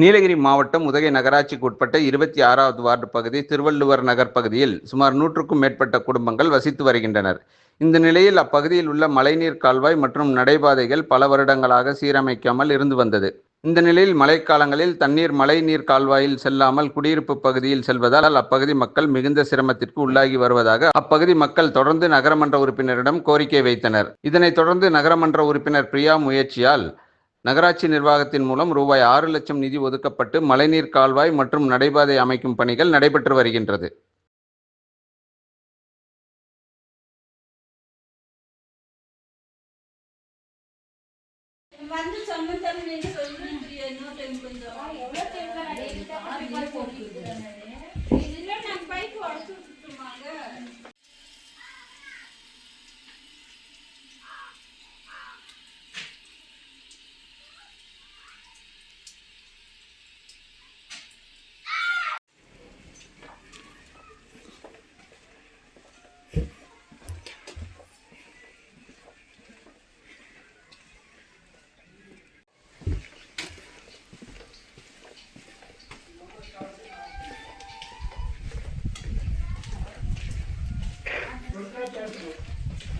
நீலகிரி மாவட்டம் உதகை நகராட்சிக்கு உட்பட்ட இருபத்தி ஆறாவது வார்டு பகுதி திருவள்ளுவர் நகர் பகுதியில் சுமார் நூற்றுக்கும் மேற்பட்ட குடும்பங்கள் வசித்து வருகின்றனர். இந்த நிலையில் அப்பகுதியில் உள்ள மழைநீர் கால்வாய் மற்றும் நடைபாதைகள் பல வருடங்களாக சீரமைக்காமல் இருந்து வந்தது. இந்த நிலையில் மழைக்காலங்களில் தண்ணீர் மழைநீர் கால்வாயில் செல்லாமல் குடியிருப்பு பகுதியில் செல்வதால் அப்பகுதி மக்கள் மிகுந்த சிரமத்திற்கு உள்ளாகி வருவதாக அப்பகுதி மக்கள் தொடர்ந்து நகரமன்ற உறுப்பினரிடம் கோரிக்கை வைத்தனர். இதனைத் தொடர்ந்து நகரமன்ற உறுப்பினர் பிரியா முயற்சியால் நகராட்சி நிர்வாகத்தின் மூலம் ரூபாய் ஆறு லட்சம் நிதி ஒதுக்கப்பட்டு மழைநீர் கால்வாய் மற்றும் நடைபாதை அமைக்கும் பணிகள் நடைபெற்று வருகின்றது. வந்து சொன்னதானே நீங்க சொல்றீங்க. இன்னொரு டைம் கொஞ்சம்